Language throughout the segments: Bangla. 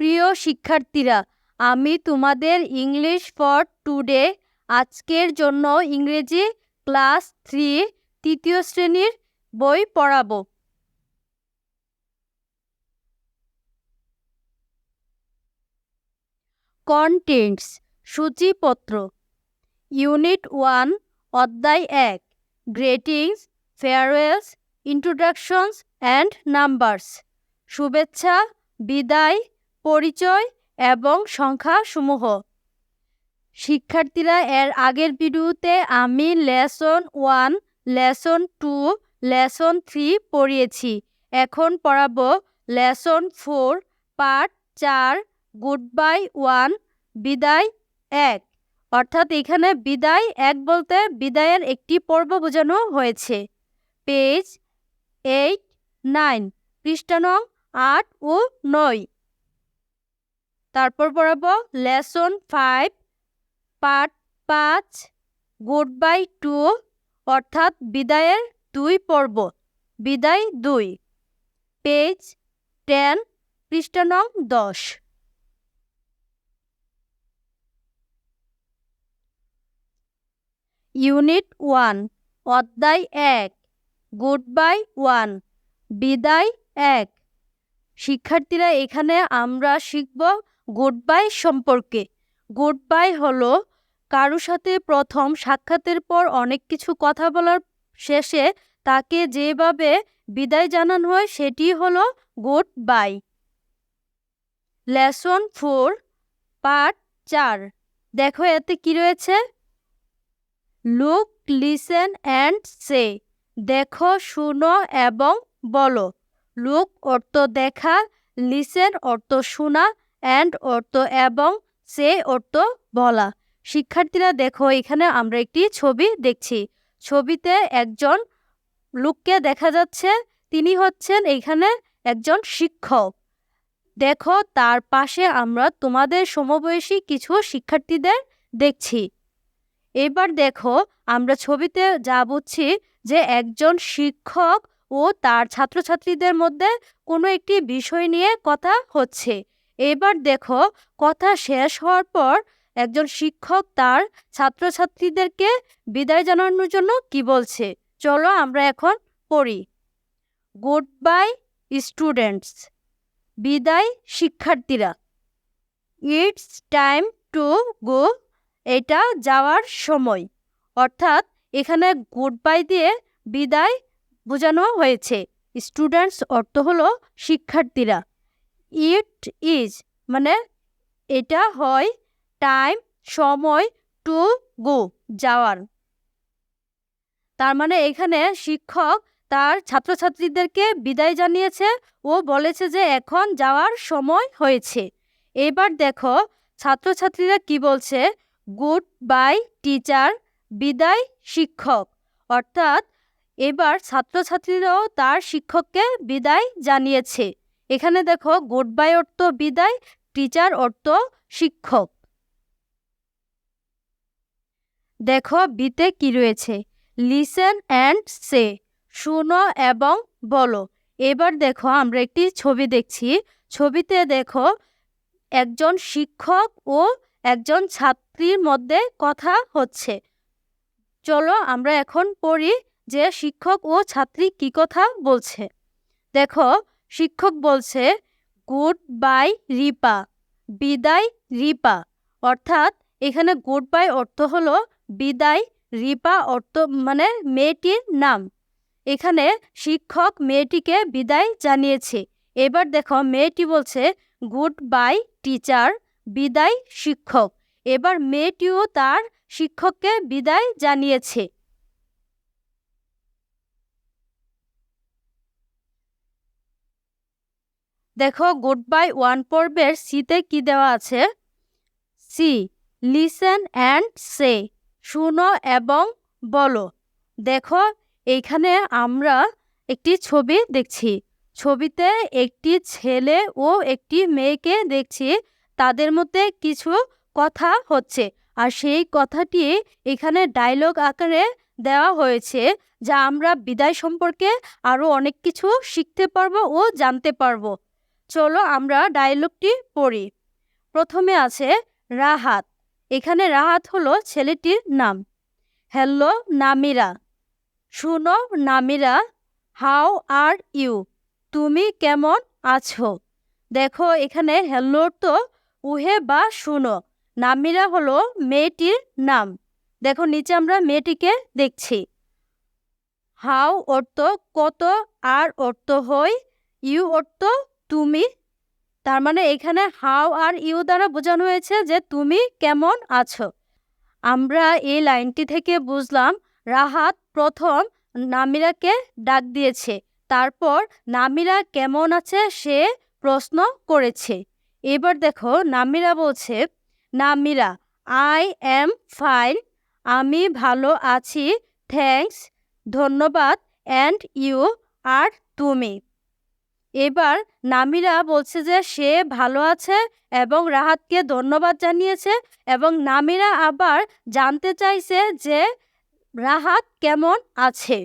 প্রিয় শিক্ষার্থীরা, আমি তোমাদের ইংলিশ ফর টুডে আজকের জন্য ইংরেজি ক্লাস থ্রি তৃতীয় শ্রেণির বই পড়াবো। কন্টেন্টস সূচিপত্র ইউনিট ওয়ান অধ্যায় এক greetings farewells introductions and numbers শুভেচ্ছা, বিদায় পরিচয় এবং সংখ্যাসমূহ। শিক্ষার্থীরা এর আগের ভিডিওতে আমি lesson one, lesson two, lesson three পড়িয়েছি। এখন পড়াবো লেসন ফোর, পার্ট চার গুড বাই ওয়ান, বিদায় এক। অর্থাৎ এখানে বিদায় এক বলতে বিদায়ের একটি পর্ব বোঝানো হয়েছে। পেজ এইট, নাইন, পৃষ্ঠা নং আট ও নয়। তারপর পড়াবো লেসন ফাইভ, পার্ট পাঁচ গুড বাই টু, অর্থাৎ বিদায়ের দুই পর্ব, বিদায় দুই, পেজ টেন পৃষ্ঠা নং দশ। ইউনিট ওয়ান, অধ্যায় এক গুড বাই ওয়ান, বিদায় এক। শিক্ষার্থীরা, এখানে আমরা শিখব গুড বাই সম্পর্কে। গুড বাই হলো কারও সাথে প্রথম সাক্ষাতের পর অনেক কিছু কথা বলার শেষে তাকে যেভাবে বিদায় জানানো হয় সেটি হলো goodbye lesson four, part চার। দেখো এতে কি রয়েছে? Look, listen and say. দেখো, শুনো এবং বলো। লুক, অর্থ দেখা। লিসেন, অর্থ শোনা। অ্যান্ড অর্থ এবং সে অর্থ বলা। শিক্ষার্থীরা, দেখো, এখানে আমরা একটি ছবি দেখছি। ছবিতে একজন লোককে দেখা যাচ্ছে, তিনি হচ্ছেন এখানে একজন শিক্ষক। দেখো, তার পাশে আমরা তোমাদের সমবয়সী কিছু শিক্ষার্থীদের দেখছি। এবার দেখো, আমরা ছবিতে যা বুঝছি যে একজন শিক্ষক ও তার ছাত্রছাত্রীদের মধ্যে কোনো একটি বিষয় নিয়ে কথা হচ্ছে। এবার দেখো, কথা শেষ হওয়ার পর একজন শিক্ষক তার ছাত্রছাত্রীদেরকে বিদায় জানানোর জন্য কি বলছে? চলো আমরা এখন পড়ি। গুড বাই স্টুডেন্টস, বিদায় শিক্ষার্থীরা। ইটস টাইম টু গো, এটা যাওয়ার সময়। অর্থাৎ এখানে গুড বাই দিয়ে বিদায় বোঝানো হয়েছে। স্টুডেন্টস অর্থ হলো শিক্ষার্থীরা। ইট ইজ মানে এটা হয় টাইম, সময়, টু গো, যাওয়ার। তার মানে এখানে শিক্ষক তার ছাত্রছাত্রীদেরকে বিদায় জানিয়েছে ও বলেছে যে এখন যাওয়ার সময় হয়েছে। এবার দেখো ছাত্রছাত্রীরা কি বলছে? গুড বাই, টিচার, বিদায়, শিক্ষক। অর্থাৎ এবার ছাত্রছাত্রীরাও তার শিক্ষককে বিদায় জানিয়েছে। এখানে দেখো, গুড বাই অর্থ বিদায়, টিচার অর্থ শিক্ষক। দেখো, বিতে কি রয়েছে? লিসেন অ্যান্ড সে শুনো এবং বলো এবার দেখো, আমরা একটি ছবি দেখছি। ছবিতে দেখো, একজন শিক্ষক ও একজন ছাত্রীর মধ্যে কথা হচ্ছে। চলো, আমরা এখন পড়ি যে শিক্ষক ও ছাত্রী কি কথা বলছে। দেখো শিক্ষক বলছে, গুড বাই রিপা, বিদায় রিপা। অর্থাৎ এখানে গুড বাই অর্থ হলো বিদায় রিপা অর্থ মানে মেয়েটির নাম। এখানে শিক্ষক মেয়েটিকে বিদায় জানিয়েছে। এবার দেখো মেয়েটি বলছে, গুড বাই টিচার, বিদায় শিক্ষক। এবার মেয়েটিও তার শিক্ষককে বিদায় জানিয়েছে। দেখো গুড বাই ওয়ান পর্বের সিতে কি দেওয়া আছে? সি লিসেন অ্যান্ড সে শুনো এবং বলো। দেখো, এইখানে আমরা একটি ছবি দেখছি। ছবিতে একটি ছেলে ও একটি মেয়েকে দেখছি। তাদের মধ্যে কিছু কথা হচ্ছে আর সেই কথাটি এখানে ডায়লগ আকারে দেওয়া হয়েছে যা আমরা বিদায় সম্পর্কে আরও অনেক কিছু শিখতে পারব ও জানতে পারব। চলো আমরা ডায়লগটি পড়ি। প্রথমে আছে রাহাত। এখানে রাহাত হলো ছেলেটির নাম। হ্যালো, নামিরা। শুনো, নামিরা, হাউ আর ইউ? তুমি কেমন আছো? দেখো, এখানে হ্যালো তো উহে বা শুনো। নামিরা হলো মেয়েটির নাম। দেখো, নিচে আমরা মেয়েটিকে দেখছি। হাউ অর্থ কত, আর অর্থ হই, ইউ অর্থ তুমি? তার মানে এখানে হাউ আর ইউ দ্বারা বোঝানো হয়েছে যে তুমি কেমন আছো। আমরা এই লাইনটি থেকে বুঝলাম, রাহাত প্রথম নামিরাকে ডাক দিয়েছে, তারপর নামিরা কেমন আছে সে প্রশ্ন করেছে। এবার দেখো, নামিরা বলছে, নামিরা, আই এম ফাইন, আমি ভালো আছি, থ্যাঙ্কস, ধন্যবাদ, অ্যান্ড ইউ আর তুমি। এবার নামিরা বলছে যে সে ভালো আছে এবং রাহাতকে ধন্যবাদ জানিয়েছে এবং নামিরা আবার জানতে চাইছে যে রাহাত কেমন আছে।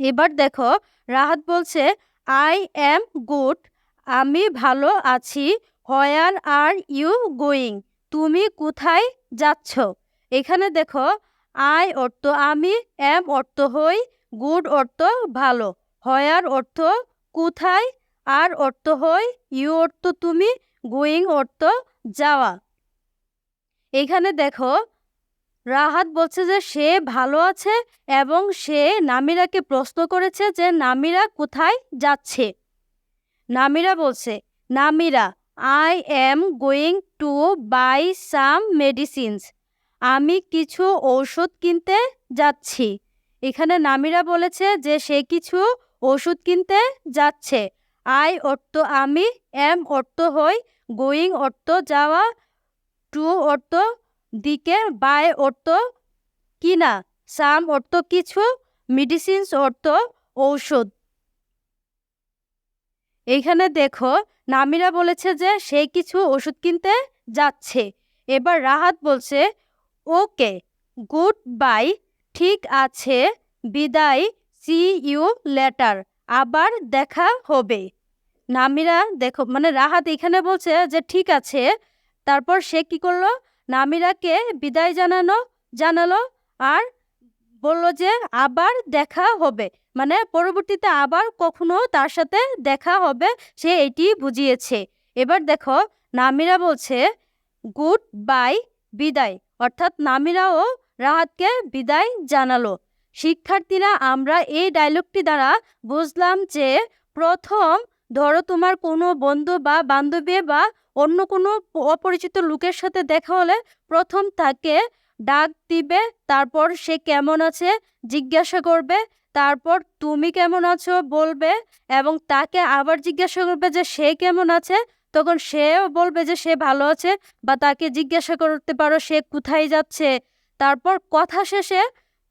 এবার দেখো, রাহাত বলছে আই অ্যাম গুড আমি ভালো আছি হোয়ার আর ইউ গোয়িং তুমি কোথায় যাচ্ছ? এখানে দেখো আই অর্থ আমি এম অর্থ হই গুড অর্থ ভালো হয়ার অর্থ কোথায়? আর অর্থ হই ইউ অর্থ তুমি? গোয়িং অর্থ যাওয়া। এখানে দেখো, রাহাত বলছে যে সে ভালো আছে এবং সে নামিরাকে প্রশ্ন করেছে যে নামিরা কোথায় যাচ্ছে। নামিরা বলছে, Namira I am going to buy some medicines আমি কিছু ঔষধ কিনতে যাচ্ছি। এখানে নামিরা বলেছে যে সে কিছু ওষুধ কিনতে যাচ্ছে। আই অর্থ আমি, এম অর্থ হই, গোয়িং অর্থ যাওয়া, টু অর্থ দিকে, বাই অর্থ কিনা, সাম অর্থ কিছু, মেডিসিনস অর্থ ঔষধ। এইখানে দেখো, নামিরা বলেছে যে সে কিছু ওষুধ কিনতে যাচ্ছে। এবার রাহাত বলছে, ওকে, গুড বাই ঠিক আছে, বিদায় সি ইউ লেটার আবার দেখা হবে। নামিরা, দেখো মানে রাহাত এখানে বলছে যে ঠিক আছে, তারপর সে কি করল? নামিরাকে বিদায় জানানো, জানালো আর বলল যে আবার দেখা হবে। মানে পরবর্তীতে আবার কখনো তার সাথে দেখা হবে, সে এটি বুঝিয়েছে। এবার দেখো, নামিরা বলছে, গুড বাই, বিদায়। অর্থাৎ নামিরাও রাহাতকে বিদায় জানালো। শিক্ষার্থীরা, আমরা এই ডায়লগটি দ্বারা বুঝলাম যে, প্রথম ধরো তোমার কোনো বন্ধু বা বান্ধবী বা অন্য কোনো অপরিচিত লোকের সাথে দেখা হলে প্রথম তাকে ডাক দিবে, তারপর সে কেমন আছে জিজ্ঞাসা করবে, তারপর তুমি কেমন আছো বলবে এবং তাকে আবার জিজ্ঞাসা করবে যে, সে কেমন আছে? তখন সেও বলবে যে, সে ভালো আছে বা তাকে জিজ্ঞাসা করতে পারো সে কোথায় যাচ্ছে। তারপর কথা শেষে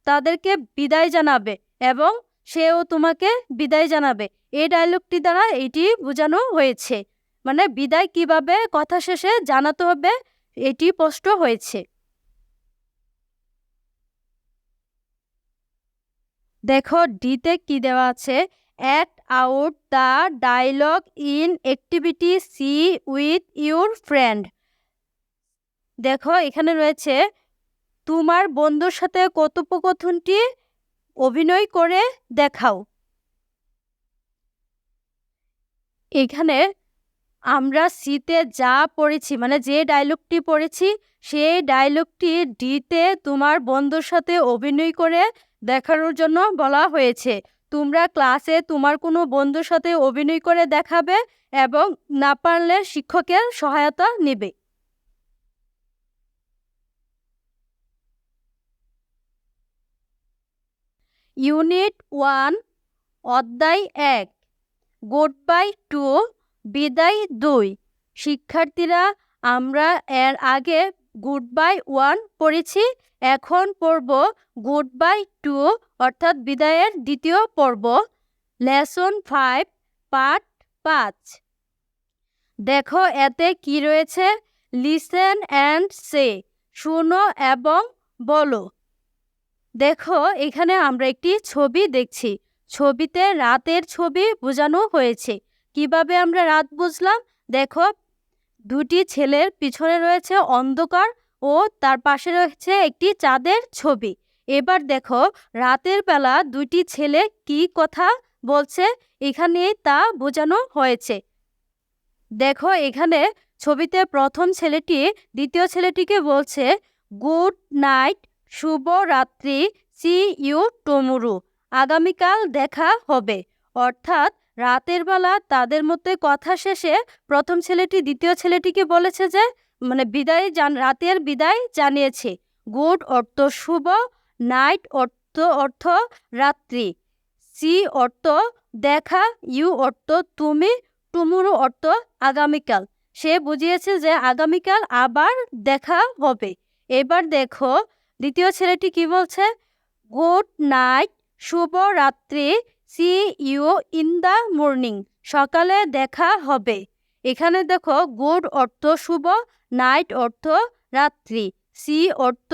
তাদেরকে বিদায় জানাবে এবং সেও তোমাকে বিদায় জানাবে। এই ডায়লগটি দ্বারা এটি বোঝানো হয়েছে। মানে বিদায় কীভাবে, কথা শেষে জানাতে হবে, এটি স্পষ্ট হয়েছে। দেখো, ডিতে কি দেওয়া আছে? Act out the dialogue in activity C with your friend দেখো, এখানে রয়েছে তোমার বন্ধুর সাথে কথোপকথনটি অভিনয় করে দেখাও। এখানে আমরা সিতে যা পড়েছি মানে যে ডায়লগটি পড়েছি, সেই ডায়লগটি ডিতে তোমার বন্ধুর সাথে অভিনয় করে দেখানোর জন্য বলা হয়েছে। তোমরা ক্লাসে তোমার কোনো বন্ধুর সাথে অভিনয় করে দেখাবে এবং না পারলে শিক্ষকের সহায়তা নেবে। ইউনিট ওয়ান, অধ্যায় এক, গুড বাই টু, বিদায় দুই। শিক্ষার্থীরা, আমরা এর আগে গুড বাই ওয়ান পড়েছি, এখন পড়ব গুড বাই টু, অর্থাৎ বিদায়ের দ্বিতীয় পর্ব, লেসন ফাইভ, পার্ট পাঁচ। দেখো, এতে কি রয়েছে? লিসেন অ্যান্ড সে, শুনো এবং বলো। দেখো, এখানে আমরা একটি ছবি দেখছি। ছবিতে রাতের ছবি বোঝানো হয়েছে। কীভাবে আমরা রাত বুঝলাম? দেখো, দুটি ছেলের পিছনে রয়েছে অন্ধকার ও তার পাশে রয়েছে একটি চাঁদের ছবি। এবার দেখো, রাতের বেলা দুটি ছেলে কি কথা বলছে? এখানে তা বোঝানো হয়েছে। দেখো, এখানে ছবিতে প্রথম ছেলেটি দ্বিতীয় ছেলেটিকে বলছে, গুড নাইট শুভ রাত্রি, সি ইউ টুমুরু। আগামীকাল দেখা হবে। অর্থাৎ রাতের বেলা তাদের মধ্যে কথা শেষে প্রথম ছেলেটি দ্বিতীয় ছেলেটিকে বলেছে যে মানে বিদায় জান, রাতের বিদায় জানিয়েছে। গুড অর্থ শুভ, নাইট অর্থ অর্থ রাত্রি। সি অর্থ দেখা, ইউ অর্থ তুমি, টুমুরু অর্থ আগামীকাল। সে বুঝিয়েছে যে আগামীকাল আবার দেখা হবে। এবার দেখো দ্বিতীয় ছেলেটি কি বলছে? গুড নাইট, শুভ রাত্রি, see you in the morning, সকালে দেখা হবে। এখানে দেখো, গুড অর্থ শুভ, নাইট অর্থ রাত্রি, সি অর্থ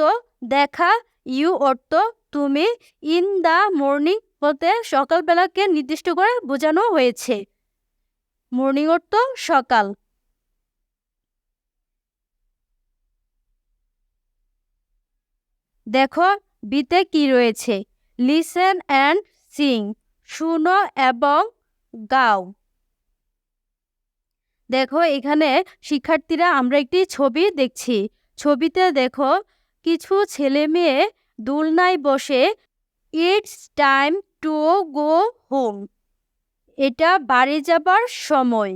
দেখা, ইউ অর্থ তুমি ইন দ্য মর্নিং বলতে সকালবেলাকে নির্দিষ্ট করে বোঝানো হয়েছে। মর্নিং অর্থ সকাল। দেখো, বিতে কি রয়েছে? লিসেন অ্যান্ড সিং, শুনো এবং গাও। দেখো, এখানে শিক্ষার্থীরা আমরা একটি ছবি দেখছি। ছবিতে দেখো, কিছু ছেলে মেয়ে দোলনায় বসে it's time to go home এটা বাড়ি যাবার সময়।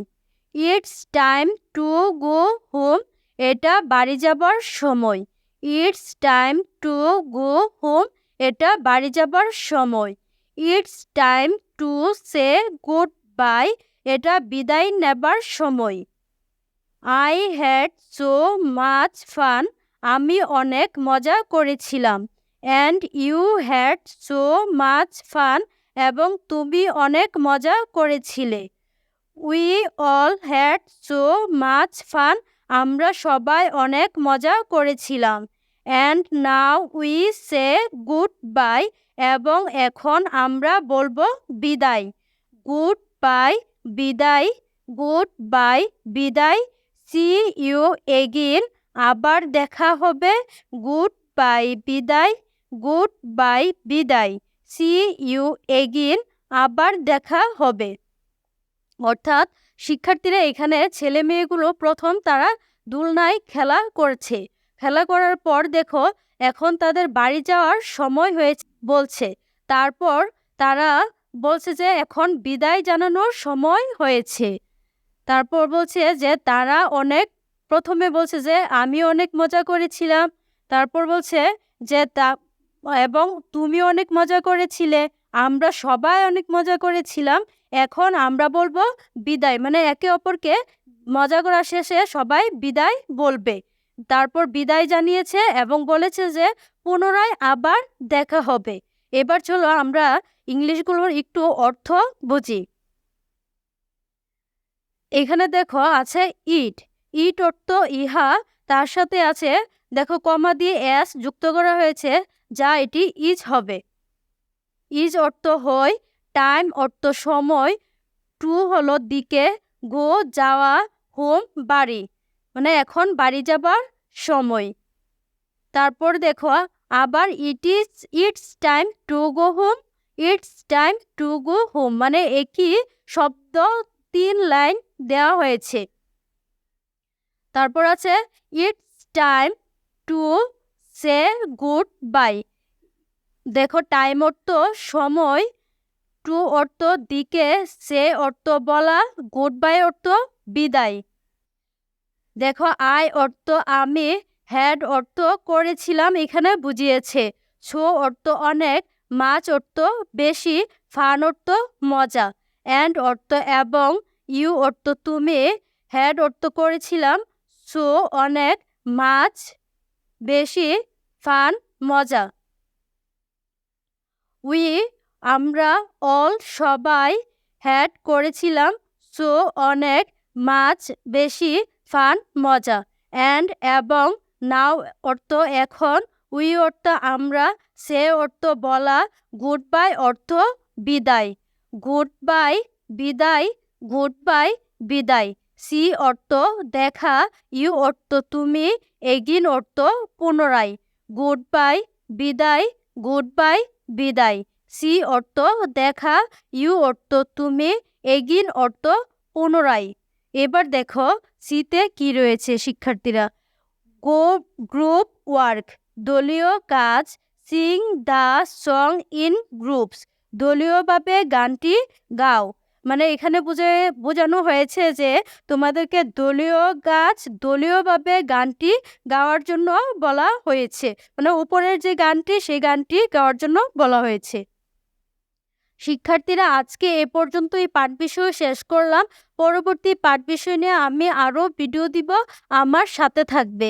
It's time to go home এটা বাড়ি যাবার সময়। It's time to go home এটা বাড়ি যাবার সময়। It's time to say goodbye এটা বিদায় নেবার সময়। I had so much fun আমি অনেক মজা করেছিলাম। And you had so much fun এবং তুমি অনেক মজা করেছিলে। We all had so much fun আমরা সবাই অনেক মজা করেছিলাম। And now we say goodbye এবং এখন আমরা বলব বিদায়। গুড বাই বিদায় গুড বাই বিদায়। সি ইউ এগিন আবার দেখা হবে। গুড বাই বিদায়। গুড বাই বিদায়। সি ইউ এগিন আবার দেখা হবে। অর্থাৎ শিক্ষার্থীরা এখানে ছেলে মেয়েগুলো প্রথম তারা দুলনায় খেলা করছে। খেলা করার পর দেখো, এখন তাদের বাড়ি যাওয়ার সময় হয়েছে বলছে। তারপর তারা বলছে যে, এখন বিদায় জানানোর সময় হয়েছে। তারপর বলছে যে, তারা অনেক, প্রথমে বলছে যে, আমি অনেক মজা করেছিলাম। তারপর বলছে যে, তা, এবং তুমি অনেক মজা করেছিলে। আমরা সবাই অনেক মজা করেছিলাম। এখন আমরা বলব বিদায় মানে একে অপরকে মজা করা শেষে সবাই বিদায় বলবে। তারপর বিদায় জানিয়েছে এবং বলেছে যে পুনরায় আবার দেখা হবে। এবার চলো আমরা ইংলিশগুলোর একটু অর্থ বুঝি। এখানে দেখো আছে ইট ইট অর্থ ইহা, তার সাথে আছে দেখো কমা দিয়ে এস যুক্ত করা হয়েছে, যা এটি ইজ হবে। ইজ অর্থ হয় টাইম অর্থ সময়, টু হলো দিকে, গো, যাওয়া, হোম, বাড়ি। মানে এখন বাড়ি যাবার সময়। তারপর দেখো, আবার it is it's time to go home it's time to go home মানে একই শব্দ তিন লাইন দেওয়া হয়েছে। তারপর আছে it's time to say goodbye দেখো টাইম অর্থ সময় টু অর্থ দিকে, সে অর্থ বলা, গুড বাই অর্থ বিদায়। দেখো, আই অর্থ আমি, হ্যাড অর্থ করেছিলাম এখানে বুঝিয়েছে। ছো অর্থ অনেক, মাছ অর্থ বেশি, ফান অর্থ মজা। অ্যান্ড অর্থ এবং, ইউ অর্থ তুমি, হ্যাড অর্থ করেছিলাম, সো অনেক, মাছ বেশি, ফান মজা। উই আমরা অল সবাই হ্যাড করেছিলাম সো অনেক মাছ বেশি ফান মজা। অ্যান্ড এবং নাও অর্থ এখন উই অর্থ আমরা, সে অর্থ বলা গুড বাই অর্থ বিদায়। গুড বাই বিদায় গুড বাই বিদায়। সি অর্থ দেখা ইউ অর্থ তুমি এগিন অর্থ পুনরায়। গুড বাই বিদায় গুড বাই বিদায়। সি অর্থ দেখা, ইউ অর্থ তুমি, এগিন অর্থ পুনরায়। এবার দেখো সিতে কি রয়েছে শিক্ষার্থীরা। গো, গ্রুপ ওয়ার্ক, দলীয় কাজ, sing the song, in, groups. দলীয়ভাবে গানটি গাও। মানে এখানে বুঝে, বোঝানো হয়েছে যে তোমাদেরকে দলীয় গাছ দলীয়ভাবে গানটি গাওয়ার জন্য বলা হয়েছে। মানে উপরের যে গানটি, সেই গানটি গাওয়ার জন্য বলা হয়েছে। শিক্ষার্থীরা আজকে এ পর্যন্ত এই পাঠ বিষয় শেষ করলাম। পরবর্তী পাঠ বিষয় নিয়ে আমি আরও ভিডিও দিব। আমার সাথে থাকবে।